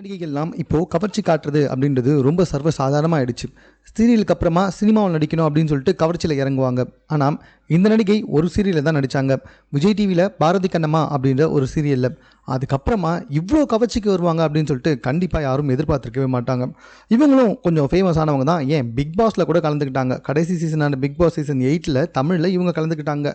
நடிகைகள்லாம் இப்போது கவர்ச்சி காட்டுறது அப்படின்றது ரொம்ப சர்வ சாதாரணமாகிடுச்சு சீரியலுக்கு அப்புறமா சினிமாவில் நடிக்கணும் அப்படின்னு சொல்லிட்டு கவர்ச்சியில் இறங்குவாங்க. ஆனால் இந்த நடிகை ஒரு சீரியலில் தான் நடித்தாங்க விஜய் டிவியில் பாரதி கண்ணம்மா அப்படின்ற ஒரு சீரியலில். அதுக்கப்புறமா இவ்வளோ கவர்ச்சிக்கு வருவாங்க அப்படின்னு சொல்லிட்டு கண்டிப்பாக யாரும் எதிர்பார்த்துருக்கவே மாட்டாங்க. இவங்களும் கொஞ்சம் ஃபேமஸ் ஆனவங்க தான். ஏன்? பிக் பாஸில் கூட கலந்துக்கிட்டாங்க. கடைசி சீசனான பிக் பாஸ் சீசன் எயிட்டில் தமிழில் இவங்க கலந்துக்கிட்டாங்க.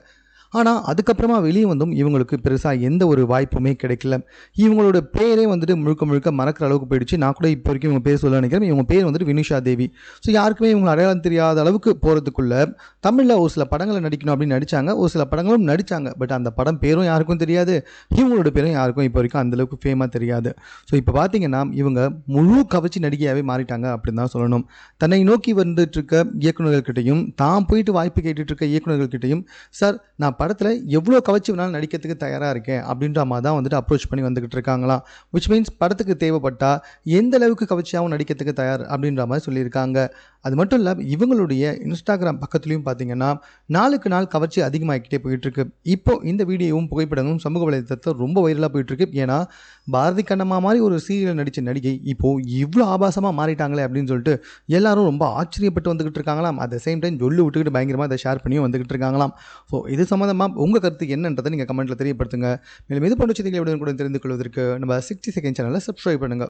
ஆனால் அதுக்கப்புறமா வெளியே வந்தும் இவங்களுக்கு பெருசாக எந்த ஒரு வாய்ப்புமே கிடைக்கல. இவங்களோட பேரே வந்துட்டு முழுக்க முழுக்க மறக்கிற அளவுக்கு போயிடுச்சு. நான் கூட இப்போ வரைக்கும் இவங்க பேர் சொல்ல நினைக்கிறேன். இவங்க பேர் வந்துட்டு வினிஷா தேவி. ஸோ யாருக்குமே இவங்க அடையாளம் தெரியாத அளவுக்கு போகிறதுக்குள்ள தமிழில் ஒரு சில படங்களை நடிக்கணும் அப்படின்னு நடித்தாங்க ஒரு சில படங்களும் நடித்தாங்க பட் அந்த படம் பேரும் யாருக்கும் தெரியாது. இவங்களோட பேரும் யாருக்கும் இப்போ வரைக்கும் அந்தளவுக்கு ஃபேமாக தெரியாது. ஸோ இப்போ பார்த்தீங்கன்னா இவங்க முழு கவர்ச்சி நடிகையாகவே மாறிட்டாங்க அப்படின்னு தான் சொல்லணும். தன்னை நோக்கி வந்துட்டு இருக்க இயக்குநர்கள்கிட்டையும் தான் போயிட்டு வாய்ப்பு கேட்டுட்டு இருக்க இயக்குநர்கள்கிட்டையும் சார் நான் படத்தில் எவ்வளோ கவர்ச்சி வேணாலும் நடிக்கிறதுக்கு தயாராக இருக்கேன் அப்படின்ற மாதிரி தான் வந்துட்டு அப்ரோச் பண்ணி வந்துக்கிட்டு இருக்காங்களாம். விச் மீன்ஸ் படத்துக்கு தேவைப்பட்டால் எந்த அளவுக்கு கவர்ச்சியாகவும் நடிக்கிறதுக்கு தயார் அப்படின்ற மாதிரி சொல்லியிருக்காங்க. அது மட்டும் இல்லை இவங்களுடைய இன்ஸ்டாகிராம் பக்கத்துலையும் பார்த்தீங்கன்னா நாளுக்கு நாள் கவர்ச்சி அதிகமாகிக்கிட்டே போயிட்டுருக்கு. இப்போது இப்போ இந்த வீடியோவும் புகைப்படங்களும் சமூக வலைதளத்தில் ரொம்ப வைரலாக போயிட்டுருக்கு. ஏன்னா பாரதி கண்ணம்மா மாதிரி ஒரு சீரியல் நடித்த நடிகை இப்போது இவ்வளோ ஆபாசமாக மாறிட்டாங்களே அப்படின்னு சொல்லிட்டு எல்லாரும் ரொம்ப ஆச்சரியப்பட்டு வந்துக்கிட்டு இருக்காங்களாம். அட் சேம் டைம் சொல்லி விட்டுக்கிட்டு பயங்கரமாக அதை ஷேர் பண்ணியும் வந்துக்கிட்டு இருக்காங்களாம். ஸோ இது சம்மந்தமாக உங்கள் கருத்து என்னன்றதை நீங்கள் கமெண்ட்டில் தெரியப்படுத்துங்க. மேலும் இது போன்ற செய்திகளை உடனுக்குடன் தெரிந்து கொள்வதற்கு நம்ம சிக்ஸ்டி செகண்ட் சேனலை சப்ஸ்கிரைப் பண்ணுங்கள்